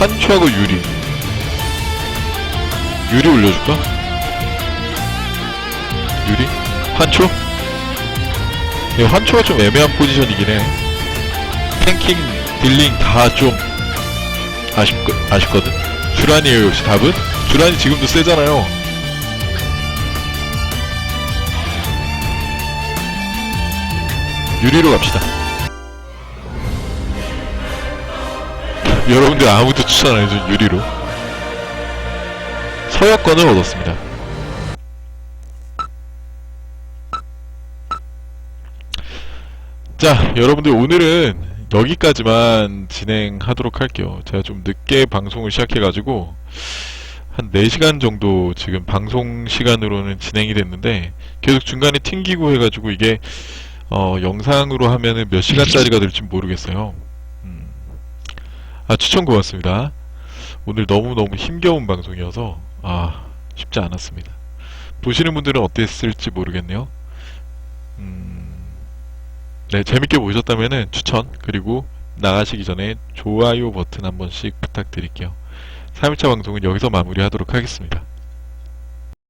환초하고 유리. 유리 올려줄까? 유리? 환초? 예, 환초가 좀 애매한 포지션이긴 해. 탱킹, 딜링 다 좀 아쉽, 아쉽거든? 주란이에요, 역시 답은? 주란이 지금도 세잖아요. 유리로 갑시다. 여러분들 아무도 추천 안 해준 유리로. 서약권을 얻었습니다. 자, 여러분들 오늘은 여기까지만 진행하도록 할게요. 제가 좀 늦게 방송을 시작해가지고 한 4시간 정도 지금 방송 시간으로는 진행이 됐는데 계속 중간에 튕기고 해가지고 이게 어, 영상으로 하면은 몇 시간짜리가 될지 모르겠어요. 음. 아, 추천 고맙습니다. 오늘 너무너무 힘겨운 방송이어서 아, 쉽지 않았습니다. 보시는 분들은 어땠을지 모르겠네요. 음, 네, 재밌게 보셨다면은 추천, 그리고 나가시기 전에 좋아요 버튼 한 번씩 부탁드릴게요. 3일차 방송은 여기서 마무리하도록 하겠습니다.